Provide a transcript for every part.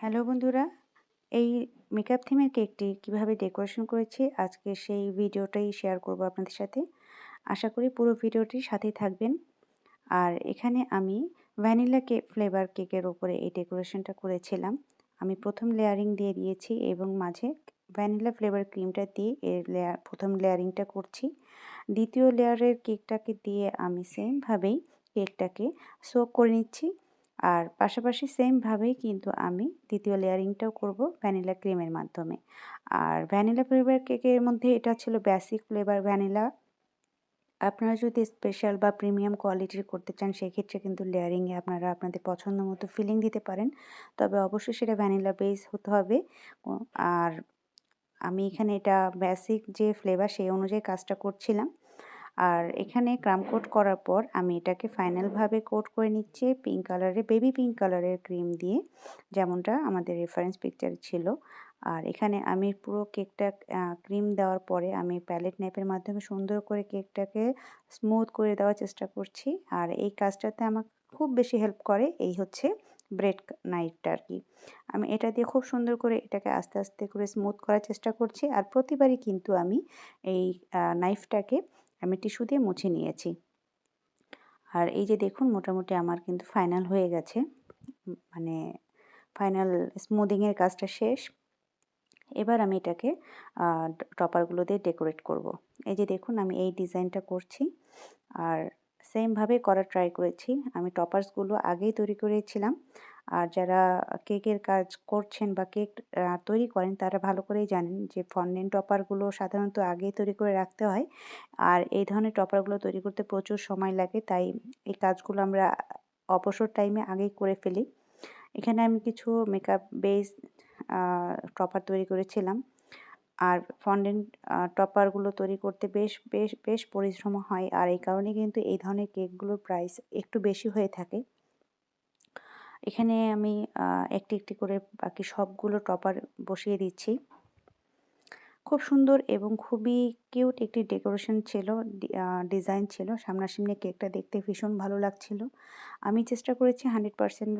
Hello বন্ধুরা, এই makeup থিমের কেকটি কীভাবে ডেকোরেশন করেছি আজকে সেই ভিডিওটাই শেয়ার করব আপনাদের সাথে। আশা করি পুরো ভিডিওটির সাথেই থাকবেন। আর এখানে আমি ভ্যানিলা কেক ফ্লেভার কেকের ওপরে এই ডেকোরেশনটা করেছিলাম। আমি প্রথম লেয়ারিং দিয়ে দিয়েছি এবং মাঝে ভ্যানিলা ফ্লেভার ক্রিমটা দিয়ে এর লেয়ার প্রথম লেয়ারিংটা করছি। দ্বিতীয় লেয়ারের কেকটাকে দিয়ে আমি সেমভাবেই কেকটাকে সোক করে নিচ্ছি। আর পাশাপাশি সেমভাবেই কিন্তু আমি দ্বিতীয় লেয়ারিংটাও করব ভ্যানিলা ক্রিমের মাধ্যমে। আর ভ্যানিলা ফ্লেভার কেকের মধ্যে এটা ছিল বেসিক ফ্লেভার ভ্যানিলা আপনারা যদি স্পেশাল বা প্রিমিয়াম কোয়ালিটির করতে চান, সেক্ষেত্রে কিন্তু লেয়ারিংয়ে আপনারা আপনাদের পছন্দ মতো ফিলিং দিতে পারেন। তবে অবশ্যই সেটা ভ্যানিলা বেস হতে হবে। আর আমি এখানে এটা বেসিক যে ফ্লেভার সেই অনুযায়ী কাজটা করছিলাম। আর এখানে ক্রাম কোট করার পর আমি এটাকে ফাইনালভাবে কোট করে নিচ্ছি পিঙ্ক কালারের বেবি পিঙ্ক কালারের ক্রিম দিয়ে, যেমনটা আমাদের রেফারেন্স পিকচার ছিল। আর এখানে আমি পুরো কেকটা ক্রিম দেওয়ার পরে আমি প্যালেট ন্যাপের মাধ্যমে সুন্দর করে কেকটাকে স্মুথ করে দেওয়ার চেষ্টা করছি। আর এই কাজটাতে আমার খুব বেশি হেল্প করে এই হচ্ছে ব্রেড নাইফটা আর কি। আমি এটা দিয়ে খুব সুন্দর করে এটাকে আস্তে আস্তে করে স্মুথ করার চেষ্টা করছি। আর প্রতিবারই কিন্তু আমি এই নাইফটাকে আমি টিস্যু দিয়ে মুছে নিয়েছি। আর এই যে দেখুন, মোটামুটি আমার কিন্তু ফাইনাল হয়ে গেছে। মানে ফাইনাল স্মুদিংয়ের কাজটা শেষ। এবার আমি এটাকে টপারগুলো দিয়ে ডেকোরেট করব। এই যে দেখুন, আমি এই ডিজাইনটা করছি। আর সেমভাবে করার ট্রাই করেছি। আমি টপার্সগুলো আগেই তৈরি করেছিলাম। আর যারা কেকের কাজ করছেন বা কেক তৈরি করেন তারা ভালো করেই জানেন যে ফন্ডেন টপারগুলো সাধারণত আগেই তৈরি করে রাখতে হয়। আর এই ধরনের টপারগুলো তৈরি করতে প্রচুর সময় লাগে, তাই এই কাজগুলো আমরা অবসর টাইমে আগেই করে ফেলি। এখানে আমি কিছু মেকআপ বেস টপার তৈরি করেছিলাম। আর ফন্ডেন্ট টপারগুলো তৈরি করতে বেশ বেশ বেশ পরিশ্রম হয়। আর এই কারণে কিন্তু এই ধরনের কেকগুলোর প্রাইস একটু বেশি হয়ে থাকে। এখানে আমি একটি একটি করে বাকি সবগুলো টপার বসিয়ে দিচ্ছি। খুব সুন্দর এবং খুবই কিউট একটি ডেকোরেশন ছিল ডিজাইন ছিল। সামনাসামনি কেকটা দেখতে ভীষণ ভালো লাগছিল। আমি চেষ্টা করেছি হান্ড্রেড পারসেন্ট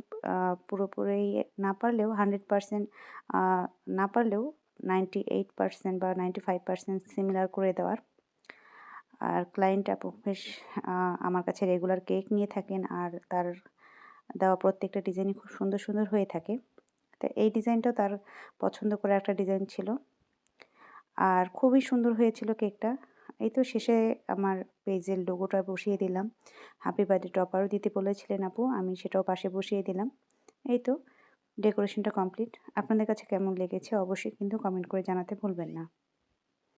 পুরোপুরি না পারলেও, হান্ড্রেড পারসেন্ট না পারলেও নাইনটি এইট পারসেন্ট বা নাইনটি ফাইভ পারসেন্ট সিমিলার করে দেওয়ার। আর ক্লায়েন্ট আপু বেশ আমার কাছে রেগুলার কেক নিয়ে থাকেন আর তার দেওয়া প্রত্যেকটা ডিজাইনই খুব সুন্দর সুন্দর হয়ে থাকে। তো এই ডিজাইনটাও তার পছন্দ করা একটা ডিজাইন ছিল। আর খুবই সুন্দর হয়েছিল কেকটা। এই তো শেষে আমার পেজের লোগোটা বসিয়ে দিলাম। হ্যাপি বার্থডে টপারও দিতে বলেছিলেন আপু, আমি সেটাও পাশে বসিয়ে দিলাম। এই তো ডেকোরেশনটা কমপ্লিট আপনাদের কাছে কেমন লেগেছে অবশ্যই কিন্তু কমেন্ট করে জানাতে ভুলবেন না।